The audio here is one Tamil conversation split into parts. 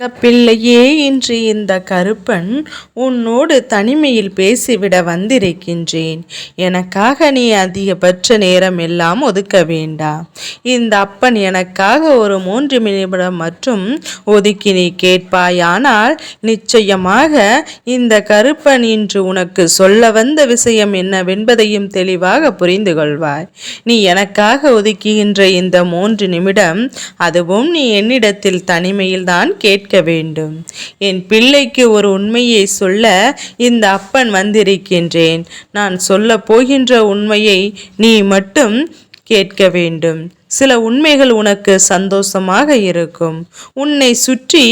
பிள்ளையே இன்று இந்த கருப்பன் உன்னோடு தனிமையில் பேசிவிட வந்திருக்கின்றேன். எனக்காக நீ அதிகபட்ச நேரம் எல்லாம் ஒதுக்க வேண்டாம் இந்த அப்பன் எனக்காக ஒரு மூன்று நிமிடம் மற்றும் ஒதுக்கி நீ கேட்பாயானால் நிச்சயமாக இந்த கருப்பன் இன்று உனக்கு சொல்ல வந்த விஷயம் என்னவென்பதையும் தெளிவாக புரிந்து கொள்வாய். நீ எனக்காக ஒதுக்குகின்ற இந்த மூன்று நிமிடம் அதுவும் நீ என்னிடத்தில் தனிமையில் தான் கேட்க வேண்டும். என் பிள்ளைக்கு ஒரு உண்மையை சொல்ல இந்த அப்பன் வந்திருக்கின்றேன். நான் சொல்ல போகின்ற உண்மையை நீ மட்டும் கேட்க வேண்டும். சில உண்மைகள் உனக்கு சந்தோஷமாக இருக்கும். உன்னை சுற்றி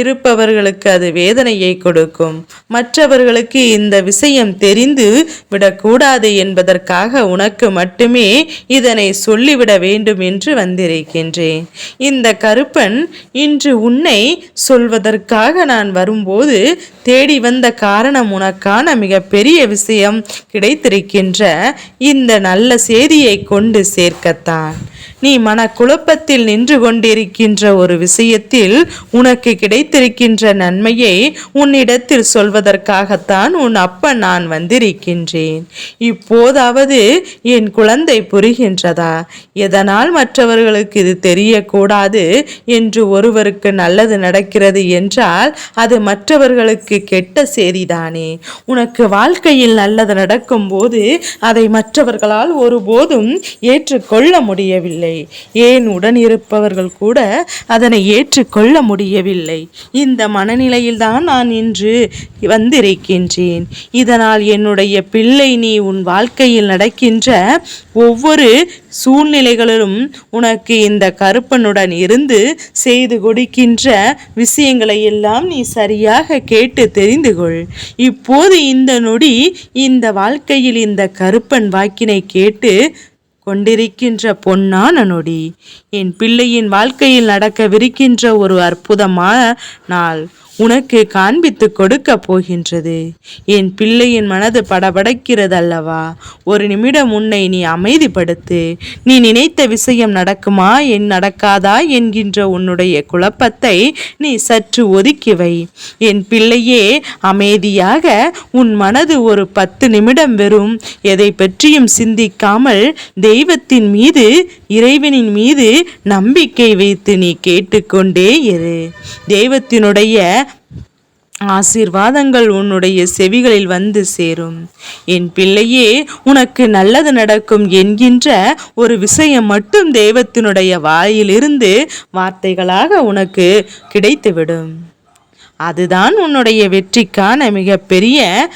இருப்பவர்களுக்கு அது வேதனையை கொடுக்கும். மற்றவர்களுக்கு இந்த விஷயம் தெரிந்து விடக்கூடாது என்பதற்காக உனக்கு மட்டுமே இதனை சொல்லிவிட வேண்டும் என்று வந்திருக்கின்றேன். இந்த கருப்பன் இன்று உன்னை சொல்வதற்காக நான் வரும்போது தேடி வந்த காரணம் உனக்கான மிகப்பெரிய விஷயம் கிடைத்திருக்கின்ற இந்த நல்ல செய்தியை கொண்டு சேர்க்கத்தான். நீ மனக்குழப்பத்தில் நின்று கொண்டிருக்கின்ற ஒரு விஷயத்தில் உனக்கு கிடைத்திருக்கின்ற நன்மையை உன்னிடத்தில் சொல்வதற்காகத்தான் உன் அப்பன் நான் வந்திருக்கின்றேன். இப்போதாவது என் குழந்தை புரிகின்றதா? எதனால் மற்றவர்களுக்கு இது தெரியக்கூடாது என்று ஒருவருக்கு நல்லது நடக்கிறது என்றால் அது மற்றவர்களுக்கு கெட்ட செய்திதானே. உனக்கு வாழ்க்கையில் நல்லது நடக்கும்போது அதை மற்றவர்களால் ஒருபோதும் ஏற்றுக்கொள்ள முடியவில்லை. ஏன் உடன் இருப்பவர்கள் கூட அதனை ஏற்றுக்கொள்ள முடியவில்லை. இந்த மனநிலையில்தான் நான் இன்று வந்திருக்கின்றேன். இதனால் என்னுடைய பிள்ளை நீ உன் வாழ்க்கையில் நடக்கின்ற ஒவ்வொரு சூழ்நிலைகளிலும் உனக்கு இந்த கருப்பனுடன் இருந்து செய்து கொடுக்கின்ற விஷயங்களை எல்லாம் நீ சரியாக கேட்டு தெரிந்து கொள். இப்போது இந்த நொடி இந்த வாழ்க்கையில் இந்த கருப்பன் வாக்கினை கேட்டு கொண்டிருக்கின்ற பொன்னான நொடி என் பிள்ளையின் வாழ்க்கையில் நடக்கவிருக்கின்ற ஒரு அற்புதமான நாள். உனக்கு காண்பித்து கொடுக்க போகின்றது. என் பிள்ளையின் மனது படபடக்கிறது அல்லவா ஒரு நிமிடம் உன்னை நீ அமைதிப்படுத்து. நீ நினைத்த விஷயம் நடக்குமா? என் நடக்காதா? என்கின்ற உன்னுடைய குழப்பத்தை நீ சற்று ஒதுக்கி வை. என் பிள்ளையே அமைதியாக உன் மனது ஒரு பத்து நிமிடம் வெறும் எதை பற்றியும் சிந்திக்காமல் தெய்வத்தின் மீது இறைவனின் மீது நம்பிக்கை வைத்து நீ கேட்டுக்கொண்டே இரு. தெய்வத்தினுடைய ஆசீர்வாதங்கள் உன்னுடைய செவிகளில் வந்து சேரும். என் பிள்ளையே உனக்கு நல்லது நடக்கும் என்கின்ற ஒரு விஷயம் மட்டும் தெய்வத்தினுடைய வாயிலிருந்து வார்த்தைகளாக உனக்கு கிடைத்துவிடும். அதுதான் உன்னுடைய வெற்றிக்கான மிகப்பெரிய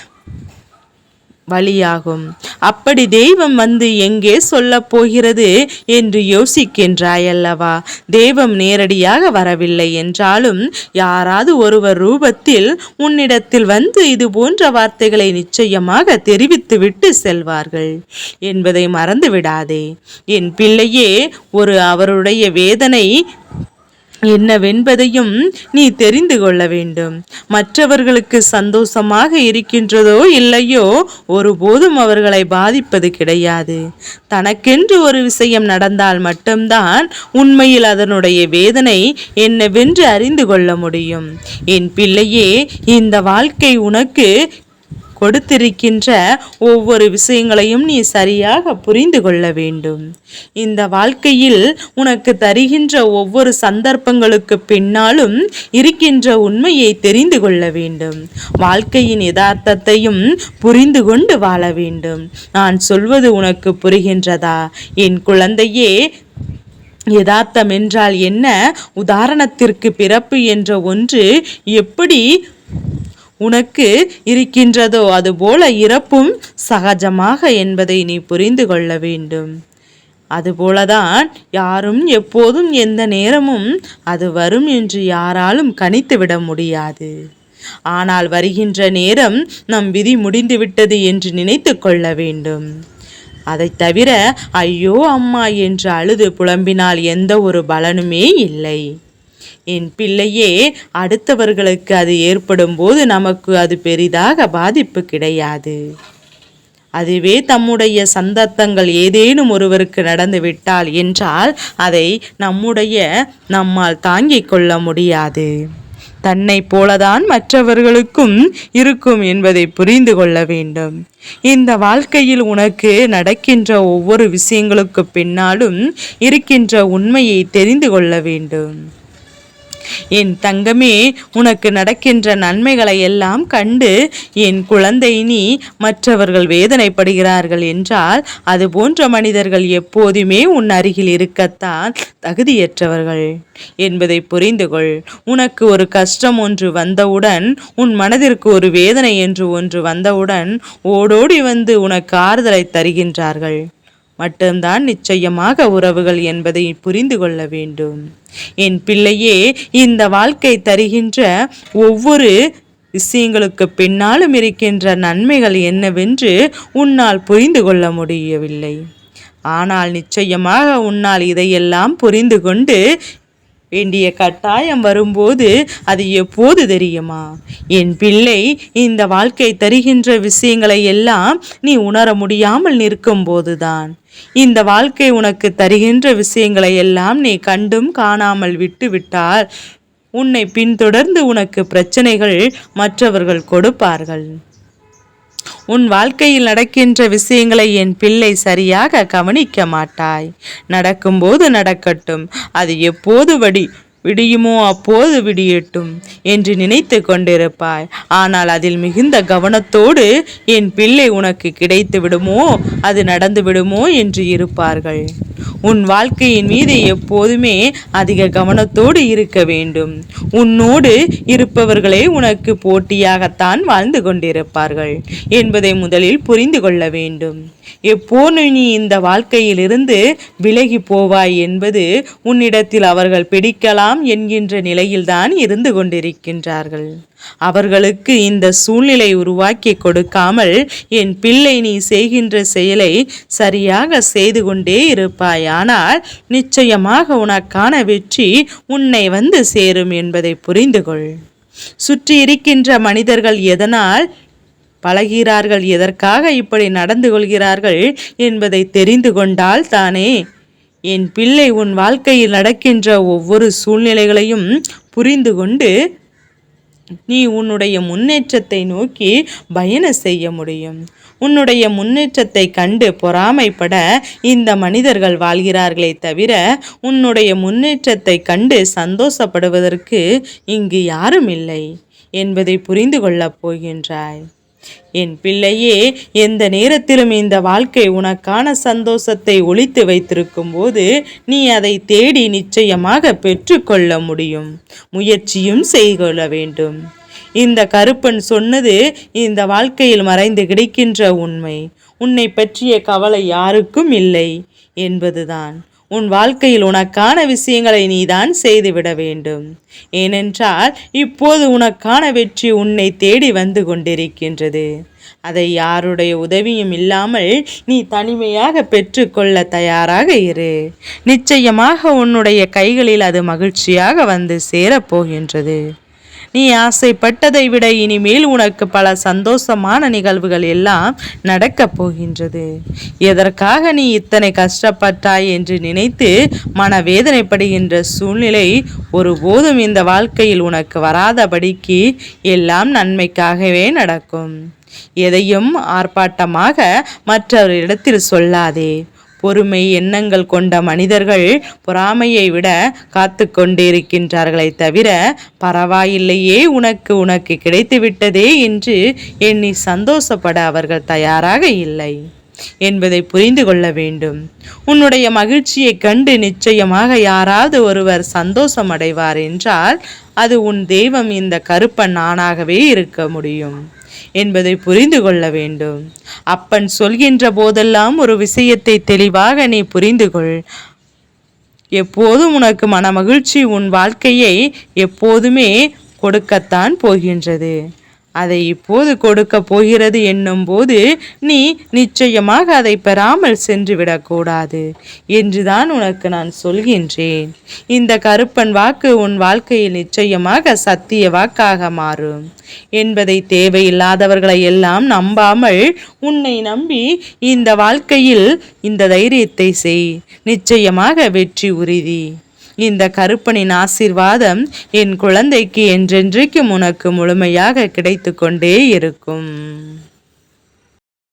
வழியாகும். அப்படி தெய்வம் வந்து எங்கே சொல்ல போகிறது என்று யோசிக்கின்றாய் அல்லவா தெய்வம் நேரடியாக வரவில்லை என்றாலும் யாராவது ஒருவர் ரூபத்தில் உன்னிடத்தில் வந்து இது போன்ற வார்த்தைகளை நிச்சயமாக தெரிவித்துவிட்டு செல்வார்கள் என்பதை மறந்து விடாதே என் பிள்ளையே ஒரு அவருடைய வேதனை என்னவென்பதையும் நீ தெரிந்து கொள்ள வேண்டும். மற்றவர்களுக்கு சந்தோஷமாக இருக்கின்றதோ இல்லையோ ஒருபோதும் அவர்களை பாதிப்பது கிடையாது. தனக்கென்று ஒரு விஷயம் நடந்தால் மட்டும்தான் உண்மையில் அதனுடைய வேதனை என்னவென்று அறிந்து கொள்ள முடியும். என் பிள்ளையே இந்த வாழ்க்கை உனக்கு கொடுத்திருக்கின்ற ஒவ்வொரு விஷயங்களையும் நீ சரியாக புரிந்து கொள்ள வேண்டும். இந்த வாழ்க்கையில் உனக்கு தருகின்ற ஒவ்வொரு சந்தர்ப்பங்களுக்கு பின்னாலும் இருக்கின்ற உண்மையை தெரிந்து கொள்ள வேண்டும். வாழ்க்கையின் யதார்த்தத்தையும் புரிந்து கொண்டு வாழ வேண்டும். நான் சொல்வது உனக்கு புரிகின்றதா? என் குழந்தையே யதார்த்தம் என்றால் என்ன? உதாரணத்திற்கு பிறப்பு என்ற ஒன்று எப்படி உனக்கு இருக்கின்றதோ அதுபோல இறப்பும் சகஜமாக என்பதை நீ புரிந்து கொள்ள வேண்டும். அதுபோலதான் யாரும் எப்போதும் எந்த நேரமும் அது வரும் என்று யாராலும் கணித்துவிட முடியாது. ஆனால் வருகின்ற நேரம் நம் விதி முடிந்துவிட்டது என்று நினைத்து கொள்ள வேண்டும். அதை தவிர ஐயோ அம்மா என்று அழுது புலம்பினால் எந்த ஒரு பலனுமே இல்லை. என் பிள்ளையே அடுத்தவர்களுக்கு அது ஏற்படும் போது நமக்கு அது பெரிதாக பாதிப்பு கிடையாது. அதுவே தம்முடைய சந்தத்தங்கள் ஏதேனும் ஒருவருக்கு நடந்துவிட்டால் என்றால் அதை நம்முடைய நம்மால் தாங்கிக் கொள்ள முடியாது. தன்னை போலதான் மற்றவர்களுக்கும் இருக்கும் என்பதை புரிந்து கொள்ள வேண்டும். இந்த வாழ்க்கையில் உனக்கு நடக்கின்ற ஒவ்வொரு விஷயங்களுக்கு பின்னாலும் இருக்கின்ற உண்மையை தெரிந்து கொள்ள வேண்டும். என் தங்கமே உனக்கு நடக்கின்ற நன்மைகளை எல்லாம் கண்டு என் குழந்தை நீ மற்றவர்கள் வேதனைப்படுகிறார்கள் என்றால் அது போன்ற மனிதர்கள் எப்போதுமே உன் அருகில் இருக்கத்தான் தகுதியற்றவர்கள். என்பதை புரிந்து கொள். உனக்கு ஒரு கஷ்டம் ஒன்று வந்தவுடன் உன் மனதிற்கு ஒரு வேதனை என்று ஒன்று வந்தவுடன் ஓடோடி வந்து உனக்கு ஆறுதலை தருகின்றார்கள். மட்டும்தான் நிச்சயமாக உறவுகள் என்பதை புரிந்து கொள்ள வேண்டும். என் பிள்ளையே இந்த வாழ்க்கை தருகின்ற ஒவ்வொரு விஷயங்களுக்கு பின்னாலும் இருக்கின்ற நன்மைகள் என்னவென்று உன்னால் புரிந்து கொள்ள முடியவில்லை. ஆனால் நிச்சயமாக உன்னால் இதையெல்லாம் புரிந்து கொண்டு வேண்டிய கட்டாயம் வரும்போது அது எப்போது தெரியுமா? என் பிள்ளை இந்த வாழ்க்கை தருகின்ற விஷயங்களை எல்லாம் நீ உணர முடியாமல் நிற்கும் போதுதான். இந்த வாழ்க்கை உனக்கு தருகின்ற விஷயங்களை எல்லாம் நீ கண்டும் காணாமல் விட்டுவிட்டால் உன்னை பின்தொடர்ந்து உனக்கு பிரச்சனைகள் மற்றவர்கள் கொடுப்பார்கள். உன் வாழ்க்கையில் நடக்கின்ற விஷயங்களை என் பிள்ளை சரியாக கவனிக்க மாட்டாய். நடக்கும்போது நடக்கட்டும். அது எப்போது வடி விடியுமோ அப்போது விடியட்டும் என்று நினைத்து கொண்டிருப்பாய். ஆனால் அதில் மிகுந்த கவனத்தோடு என் பிள்ளை உனக்கு கிடைத்து விடுமோ? அது நடந்து விடுமோ? என்று இருப்பார்கள். உன் வாழ்க்கையின் மீது எப்போதுமே அதிக கவனத்தோடு இருக்க வேண்டும். உன்னோடு இருப்பவர்களே உனக்கு போட்டியாகத்தான் வாழ்ந்து கொண்டிருப்பார்கள் என்பதை முதலில் புரிந்து கொள்ள வேண்டும். எப்போது நீ இந்த வாழ்க்கையிலிருந்து விலகி போவாய் என்பது உன்னிடத்தில் அவர்கள் பிடிக்கலாம் என்கின்ற நிலையில்தான் இருந்து கொண்டிருக்கின்றார்கள். அவர்களுக்கு இந்த சூழ்நிலை உருவாக்கி கொடுக்காமல் என் பிள்ளை நீ செய்கின்ற செயலை சரியாக செய்து கொண்டே இருப்பாயானால் நிச்சயமாக உனக்கான வெற்றி உன்னை வந்து சேரும் என்பதை புரிந்து கொள் சுற்றி இருக்கின்ற மனிதர்கள் எதனால் பழகிறார்கள் எதற்காக இப்படி நடந்து கொள்கிறார்கள் என்பதை தெரிந்து கொண்டால் தானே? என் பிள்ளை உன் வாழ்க்கையில் நடக்கின்ற ஒவ்வொரு சூழ்நிலைகளையும் புரிந்து கொண்டு நீ உன்னுடைய முன்னேற்றத்தை நோக்கி பயணம் செய்ய முடியும். உன்னுடைய முன்னேற்றத்தை கண்டு பொறாமைப்பட இந்த மனிதர்கள் வாழ்கிறார்களே தவிர உன்னுடைய முன்னேற்றத்தை கண்டு சந்தோஷப்படுவதற்கு இங்கு யாரும் இல்லை என்பதை புரிந்து கொள்ளப் போகின்றாய். என் பிள்ளையே எந்த நேரத்திலும் இந்த வாழ்க்கை உனக்கான சந்தோஷத்தை ஒழித்து வைத்திருக்கும் போது நீ அதை தேடி நிச்சயமாக பெற்றுக்கொள்ள முடியும். முயற்சியும் செய்கொள்ள வேண்டும். இந்த கருப்பன் சொன்னது இந்த வாழ்க்கையில் மறைந்து கிடைக்கின்ற உண்மை. உன்னை பற்றிய கவலை யாருக்கும் இல்லை என்பதுதான். உன் வாழ்க்கையில் உனக்கான விஷயங்களை நீதான் செய்துவிட வேண்டும். ஏனென்றால் இப்போது உனக்கான வெற்றி உன்னை தேடி வந்து கொண்டிருக்கின்றது. அதை யாருடைய உதவியும் இல்லாமல் நீ தனிமையாக பெற்றுக்கொள்ள தயாராக இரு. நிச்சயமாக உன்னுடைய கைகளில் அது மகிழ்ச்சியாக வந்து சேரப்போகின்றது. நீ ஆசைப்பட்டதை விட இனிமேல் உனக்கு பல சந்தோஷமான நிகழ்வுகள் எல்லாம் நடக்கப் போகின்றது. எதற்காக நீ இத்தனை கஷ்டப்பட்டாய் என்று நினைத்து மனவேதனைப்படுகின்ற சூழ்நிலை ஒருபோதும் இந்த வாழ்க்கையில் உனக்கு வராதபடிக்கு எல்லாம் நன்மைக்காகவே நடக்கும். எதையும் ஆர்ப்பாட்டமாக மற்றவரிடத்தில் சொல்லாதே. பொறுமை எண்ணங்கள் கொண்ட மனிதர்கள் பொறாமையை விட காத்து கொண்டிருக்கின்றார்களே தவிர பரவாயில்லையே உனக்கு உனக்கு கிடைத்துவிட்டதே என்று எண்ணி சந்தோஷப்பட அவர்கள் தயாராக இல்லை. என்பதை புரிந்து கொள்ள வேண்டும். உன்னுடைய மகிழ்ச்சியை கண்டு நிச்சயமாக யாராவது ஒருவர் சந்தோஷம் அடைவார் என்றால் அது உன் தெய்வம் இந்த கருப்பன் நானாகவே இருக்க முடியும். என்பதை புரிந்து கொள்ள வேண்டும். அப்பன் சொல்கின்ற போதெல்லாம் ஒரு விஷயத்தை தெளிவாக நீ புரிந்து கொள். எப்போதும் உனக்கு மன மகிழ்ச்சி உன் வாழ்க்கையை எப்போதுமே கொடுக்கத்தான் போகின்றது. அதை இப்போது கொடுக்க போகிறது என்னும்போது நீ நிச்சயமாக அதை பெறாமல் சென்றுவிடக்கூடாது என்றுதான் உனக்கு நான் சொல்கின்றேன். இந்த கருப்பன் வாக்கு உன் வாழ்க்கையில் நிச்சயமாக சத்திய வாக்காக மாறும். என்பதை தேவையில்லாதவர்களை எல்லாம் நம்பாமல் உன்னை நம்பி இந்த வாழ்க்கையில் இந்த தைரியத்தை செய். நிச்சயமாக வெற்றி உறுதி. இந்த கருப்பனின் ஆசீர்வாதம் என் குழந்தைக்கு என்றென்றைக்கும் உனக்கு முழுமையாக கிடைத்து கொண்டே இருக்கும்.